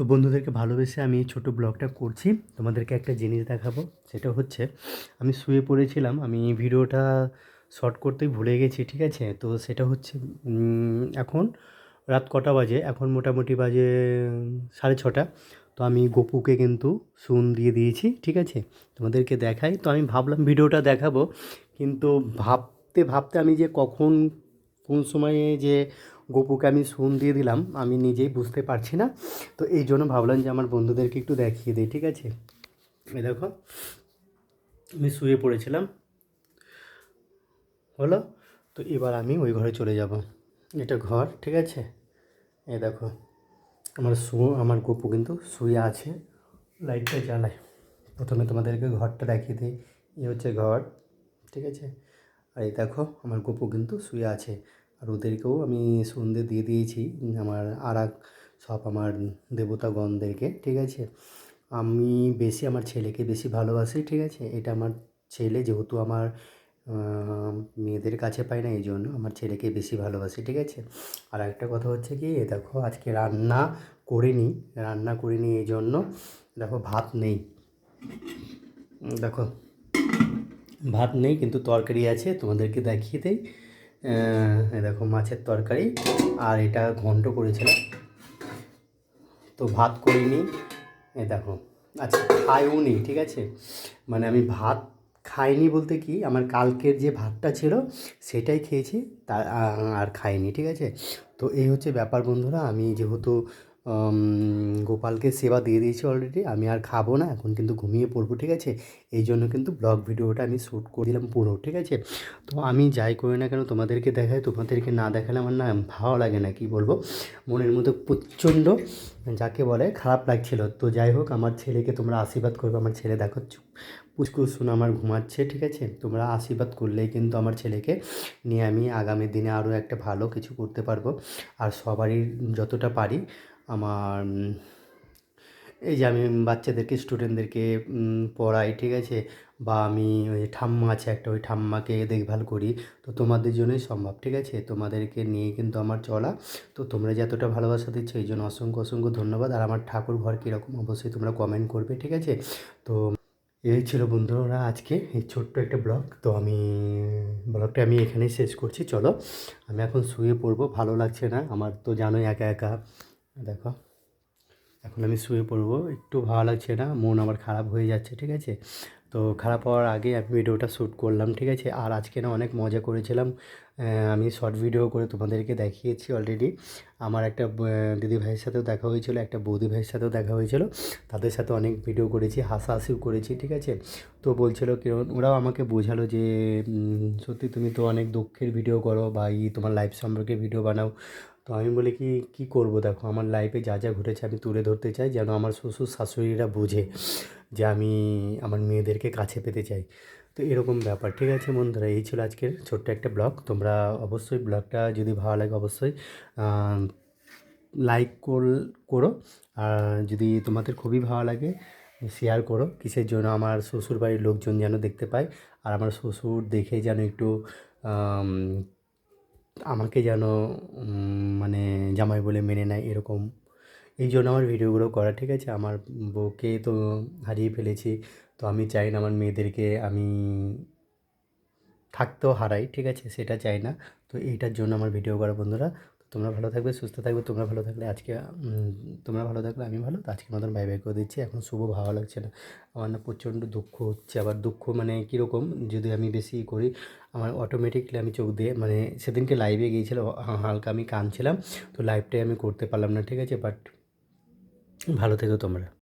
তো বন্ধুদেরকে ভালোবেসে আমি এই ছোটো ব্লগটা করছি। তোমাদেরকে একটা জিনিস দেখাবো, সেটা হচ্ছে আমি শুয়ে পড়েছিলাম, আমি ভিডিওটা শর্ট করতেই ভুলে গেছি, ঠিক আছে? তো সেটা হচ্ছে এখন রাত কটা বাজে, এখন মোটামুটি বাজে সাড়ে ছটা। তো আমি গপুকে কিন্তু শুন দিয়ে দিয়েছি, ঠিক আছে? তোমাদেরকে দেখাই। তো আমি ভাবলাম ভিডিওটা দেখাবো, কিন্তু ভাবতে ভাবতে আমি যে কখন, কোন সময়ে যে গপুকে আমি শুন দিয়ে দিলাম, আমি নিজেই বুঝতে পারছি না। তো এই জন্য ভাবলাম যে আমার বন্ধুদেরকে একটু দেখিয়ে দিই, ঠিক আছে? এই দেখো, আমি শুয়ে পড়েছিলাম। হলো? তো এবার আমি ওই ঘরে চলে যাব। এটা ঘর, ঠিক আছে? এ দেখো, আমার শু, আমার গপু কিন্তু শুয়ে আছে, লাইটটা জ্বালায়। প্রথমে তোমাদেরকে ঘরটা দেখিয়ে দিই এ হচ্ছে ঘর, ঠিক আছে? আর এই দেখো, আমার গপু কিন্তু শুয়ে আছে। আর ওদেরকেও আমি সন্ধে দিয়ে দিয়েছি, আমার আর সব আমার দেবতাগণদেরকে, ঠিক আছে? আমি বেশি আমার ছেলেকে বেশি ভালোবাসি, ঠিক আছে? এটা আমার ছেলে যেহেতু আমার মেয়েদের কাছে পাই না এই জন্য আমার ছেলেকে বেশি ভালোবাসি, ঠিক আছে? আর একটা কথা হচ্ছে কি দেখো আজকে রান্না করিনি রান্না করিনি এই জন্য দেখো ভাত নেই। দেখো, ভাত নেই কিন্তু তরকারি আছে, তোমাদেরকে দেখিয়ে এই দেখো মাছের তরকারি, আর এটা ঘন্ট করেছিলাম। তো ভাত করিনি। এ দেখো আচ্ছা খাইও নি, ঠিক আছে? মানে আমি ভাত খাইনি বলতে কি, আমার কালকের যে ভাতটা ছিল, সেটাই খেয়েছি, তা আর খাইনি, ঠিক আছে? তো এই হচ্ছে ব্যাপার বন্ধুরা, আমি যেহেতু গোপালকে সেবা দিয়ে দিয়েছি অলরেডি আমি আর খাব না, এখন কিন্তু ঘুমিয়ে পড়ব, ঠিক আছে? এই জন্য কিন্তু ব্লগ ভিডিওটা আমি শ্যুট করে দিলাম পুরো, ঠিক আছে? তো আমি যাই করি না কেন, তোমাদেরকে দেখাই, তোমাদেরকে না দেখালে আমার না ভালো লাগে না, কি বলব? মনের মধ্যে প্রচণ্ড যাকে বলে খারাপ লাগছিল। তো যাই হোক, আমার ছেলেকে তোমরা আশীর্বাদ করবে, আমার ছেলে দেখো, চুপ পুষ্কুসুন আমার ঘুমাচ্ছে, ঠিক আছে? তোমরা আশীর্বাদ করলেই কিন্তু আমার ছেলেকে নিয়ে আমি আগামী দিনে আরও একটা ভালো কিছু করতে পারব। আর সবারই যতটা পারি আমার এই যে আমি বাচ্চাদেরকে স্টুডেন্টদেরকে পড়াই, ঠিক আছে? বা আমি ওই ঠাম্মা আছে একটা, ওই ঠাম্মাকে দেখভাল করি, তো তোমাদের জন্যই সম্ভব, ঠিক আছে? তোমাদেরকে নিয়ে কিন্তু আমার চলা, তো তোমরা যতটা ভালোবাসা দিচ্ছ, এই জন্য অসংখ্য অসংখ্য ধন্যবাদ। আর আমার ঠাকুর ঘর কীরকম, অবশ্যই তোমরা কমেন্ট করবে, ঠিক আছে? তো এই ছিল বন্ধুরা আজকে, এই ছোট্ট একটা ব্লগ, তো আমি, ব্লগটা আমি এখানেই শেষ করছি, চলো। আমি এখন শুয়ে পড়ব, ভালো লাগছে না, আমার তো জানোই একা একা। দেখো, এখন আমি শুয়ে পড়ব। একটু ভালো লাগছে না, মন আমার খারাপ হয়ে যাচ্ছে, ঠিক আছে? তো খারাপ হওয়ার আগে আমি ভিডিওটা শ্যুট করলাম, ঠিক আছে? আর আজকে না অনেক মজা করেছিলাম। আমি শর্ট ভিডিও করে তোমাদেরকে দেখিয়েছি অলরেডি আমার একটা দিদি ভাইয়ের সাথেও দেখা হয়েছিল, একটা বৌদি ভাইয়ের সাথেও দেখা হয়েছিল। তাদের সাথে অনেক ভিডিও করেছি, হাসাহাসিও করেছি, ঠিক আছে? তো বলছিল কীরকম ওরাও আমাকে বোঝালো যে সত্যি তুমি তো অনেক দুঃখের ভিডিও করো বা ই তোমার লাইফ সম্পর্কে ভিডিও বানাও। তো আমি বলি কি, কী করব? দেখো, আমার লাইফে যা যা ঘটেছে আমি তুলে ধরতে চাই যেন আমার শ্বশুর শাশুড়িরা বোঝে যে আমি আমার মেয়েদেরকে কাছে পেতে চাই। তো এরকম ব্যাপার। ঠিক আছে বন্ধুরা, এই ছিল আজকের ছোট্ট একটা ব্লগ। তোমরা অবশ্যই ব্লগটা যদি ভালো লাগে অবশ্যই লাইক করো আর যদি তোমাদের খুবই ভালো লাগে শেয়ার করো। কিসের জন্য? আমার শ্বশুর বাড়ির লোকজন যেন দেখতে পায়। আর আমার শ্বশুর দেখে যেন একটু আমাকে যেন মানে জামাই বলে মেনে নেয় এরকম। এই জন্য আমার ভিডিওগুলো করা, ঠিক আছে? আমার বউকে তো হারিয়ে ফেলেছি, তো আমি চাই না আমার মেয়েদেরকে আমি থাকতেও হারাই, ঠিক আছে? সেটা চাই না। তো এইটার জন্য আমার ভিডিও করা, বন্ধুরা। তোমরা ভালো থাকবে, সুস্থ থাকবে, তোমরা ভালো থাকলে আজকে তোমরা ভালো থাকলে আমি ভালো, তো আজকের মতন বাই বাই করে দিচ্ছি। এখন শুভ ভালো লাগছে না। আমার না প্রচণ্ড দুঃখ হচ্ছে, আবার দুঃখ মানে কীরকম, যদি আমি বেশি করি, আমার অটোমেটিকলি আমি চোখ দিয়ে মানে সেদিনকে লাইভে গিয়েছিল হালকা আমি কাঁদছিলাম, তো লাইভটাই আমি করতে পারলাম না, ঠিক আছে? বাট ভালো থেকো তোমরা।